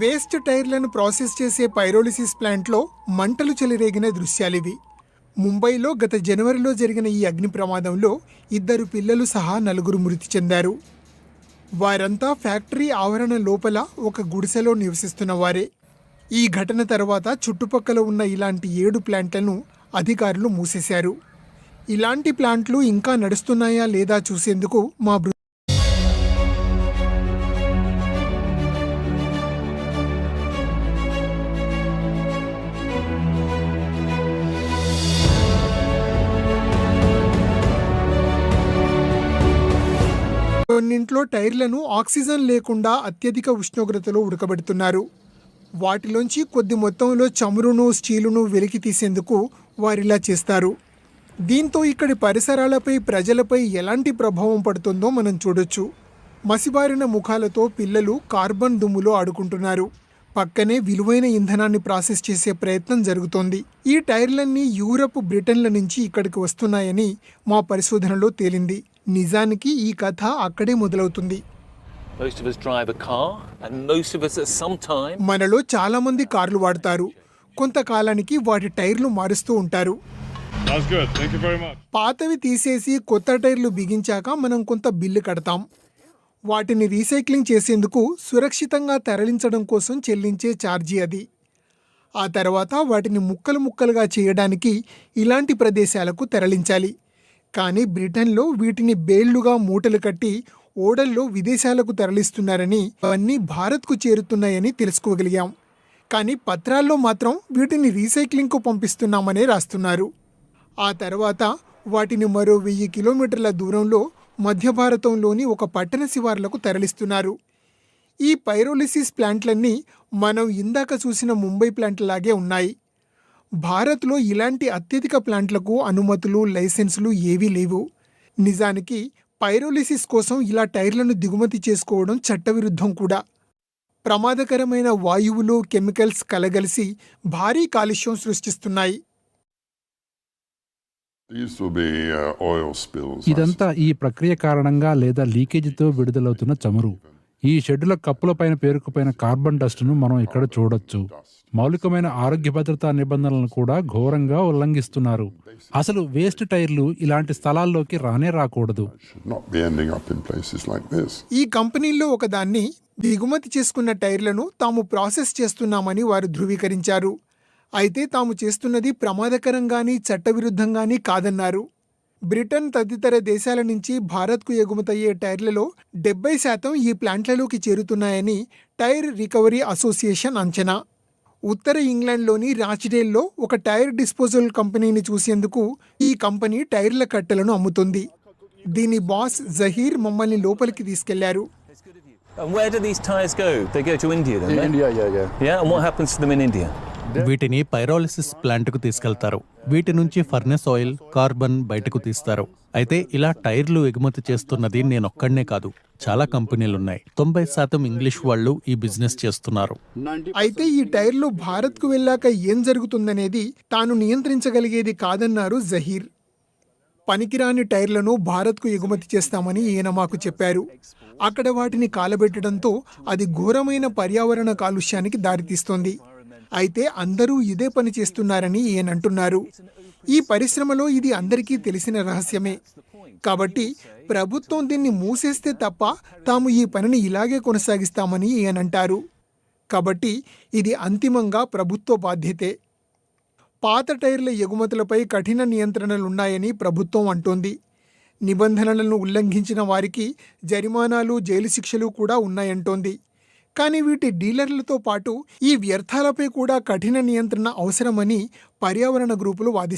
Waste టైర్లను process చేసే pyrolysis ప్లాంట్లో మంటలు చెలరేగిన దృశ్యాలివి. ముంబైలో గత జనవరిలో జరిగిన ఈ అగ్ని ప్రమాదంలో ఇద్దరు పిల్లలు సహా నలుగురు మృతి చెందారు. వారంతా ఫ్యాక్టరీ ఆవరణ లోపల ఒక గుడిసెలో నివసిస్తున్న వారే. ఈ ఘటన తర్వాత చుట్టుపక్కల ఉన్న ఇలాంటి ఏడు ప్లాంట్లను అధికారులు మూసేశారు. ఇలాంటి ప్లాంట్లు ఇంకా నడుస్తున్నాయా లేదా చూసేందుకు మా కొన్నింట్లో టైర్లను ఆక్సిజన్ లేకుండా అత్యధిక ఉష్ణోగ్రతలో ఉడకబెడుతున్నారు. వాటిలోంచి కొద్ది మొత్తంలో చమురును స్టీలును వెలికి తీసేందుకు వారిలా చేస్తారు. దీంతో ఇక్కడి పరిసరాలపై ప్రజలపై ఎలాంటి ప్రభావం పడుతుందో మనం చూడొచ్చు. మసిబారిన ముఖాలతో పిల్లలు కార్బన్ దుమ్ములో ఆడుకుంటున్నారు. పక్కనే విలువైన ఇంధనాన్ని ప్రాసెస్ చేసే ప్రయత్నం జరుగుతోంది. ఈ టైర్లన్నీ యూరప్ బ్రిటన్ల నుంచి ఇక్కడికి వస్తున్నాయని మా పరిశోధనలో తేలింది. నిజానికి ఈ కథ అక్కడే మొదలవుతుంది. మనలో చాలామంది కార్లు వాడతారు. కొంతకాలానికి వాటి టైర్లు మారుస్తూ ఉంటారు. పాతవి తీసేసి కొత్త టైర్లు బిగించాక మనం కొంత బిల్లు కడతాం. వాటిని రీసైక్లింగ్ చేసేందుకు సురక్షితంగా తరలించడం కోసం చెల్లించే ఛార్జీ అది. ఆ తర్వాత వాటిని ముక్కలు ముక్కలుగా చేయడానికి ఇలాంటి ప్రదేశాలకు తరలించాలి. కానీ బ్రిటన్లో వీటిని బేళ్ళుగా మూటలు కట్టి ఓడల్లో విదేశాలకు తరలిస్తున్నారని అవన్నీ భారత్కు చేరుతున్నాయని తెలుసుకోగలిగాం. కానీ పత్రాల్లో మాత్రం వీటిని రీసైక్లింగ్కు పంపిస్తున్నామనే రాస్తున్నారు. ఆ తర్వాత వాటిని మరో వెయ్యి కిలోమీటర్ల దూరంలో మధ్య భారతంలోని ఒక పట్టణ శివార్లకు తరలిస్తున్నారు. ఈ పైరోలిసిస్ ప్లాంట్లన్నీ మనం ఇందాక చూసిన ముంబై ప్లాంట్లాగే ఉన్నాయి. భారత్లో ఇలాంటి అత్యధిక ప్లాంట్లకు అనుమతులు లైసెన్సులు ఏవీ లేవు. నిజానికి పైరోలిసిస్ కోసం ఇలా టైర్లను దిగుమతి చేసుకోవడం చట్టవిరుద్ధం కూడా. ప్రమాదకరమైన వాయువులు కెమికల్స్ కలగలిసి భారీ కాలుష్యం సృష్టిస్తున్నాయి. ఇదంతా ఈ ప్రక్రియ కారణంగా లేదా లీకేజీతో విడుదలవుతున్న చమురు. ఈ షెడ్డుల కప్పుల పైన పేరుకుపోయిన కార్బన్ డస్ట్ను మనం ఇక్కడ చూడొచ్చు. మౌలికమైన ఆరోగ్య భద్రతా నిబంధనలను కూడా ఘోరంగా ఉల్లంఘిస్తున్నారు. అసలు వేస్ట్ టైర్లు ఇలాంటి స్థలాల్లోకి రానే రాకూడదు. Should not be ending up in places like this. ఈ కంపెనీల్లో ఒకదాన్ని దిగుమతి చేసుకున్న టైర్లను తాము ప్రాసెస్ చేస్తున్నామని వారు ధృవీకరించారు. అయితే తాము చేస్తున్నది ప్రమాదకరంగాని చట్టవిరుద్ధంగాని కాదన్నారు బ్రిటన్ తదితర దేశాల నుంచి భారత్కు ఎగుమతయ్యే టైర్లలో డెబ్బై శాతం ఈ ప్లాంట్లలోకి చేరుతున్నాయని టైర్ రికవరీ అసోసియేషన్ అంచనా ఉత్తర ఇంగ్లాండ్లోని రాచ్డేల్లో ఒక టైర్ డిస్పోజల్ కంపెనీని చూసేందుకు ఈ కంపెనీ టైర్ల కట్టెలను అమ్ముతుంది దీని బాస్ జహీర్ మమ్మల్ని లోపలికి తీసుకెళ్ళారు And where do these tyres go? They go to India, don't they? India, yeah, yeah. Yeah, and what happens to them in India? వీటిని పైరాలిసిస్ ప్లాంట్కు తీసుకెళ్తారు. వీటి నుంచి ఫర్నెస్ ఆయిల్ కార్బన్ బయటకు తీస్తారు. అయితే ఇలా టైర్లు ఎగుమతి చేస్తున్నది నేనొక్కడనే కాదు చాలా కంపెనీలున్నాయి. తొంభై శాతం ఇంగ్లీష్ వాళ్ళు ఈ బిజినెస్ చేస్తున్నారు. అయితే ఈ టైర్లు భారత్కు వెళ్ళాక ఏం జరుగుతుందనేది తాను నియంత్రించగలిగేది కాదన్నారు జహీర్. పనికిరాని టైర్లను భారత్కు ఎగుమతి చేస్తామని ఈయన మాకు చెప్పారు. అక్కడ వాటిని కాలబెట్టడంతో అది ఘోరమైన పర్యావరణ కాలుష్యానికి దారితీస్తోంది. అయితే అందరూ ఇదే పని చేస్తున్నారని ఈయన అంటున్నారు. ఈ పరిశ్రమలో ఇది అందరికీ తెలిసిన రహస్యమే. కాబట్టి ప్రభుత్వం దీన్ని మూసేస్తే తప్ప తాము ఈ పనిని ఇలాగే కొనసాగిస్తామని ఈయన అంటారు. కాబట్టి ఇది అంతిమంగా ప్రభుత్వ బాధ్యతే. పాత టైర్ల ఎగుమతులపై కఠిన నియంత్రణలున్నాయని ప్రభుత్వం అంటోంది. నిబంధనలను ఉల్లంఘించిన వారికి జరిమానాలు జైలు శిక్షలు కూడా ఉన్నాయంటోంది. కానీ వీటి డీలర్లతో పాటు ఈ వ్యర్థాలపై కూడా కఠిన నియంత్రణ అవసరమని పర్యావరణ గ్రూపులు వాదిస్తాయి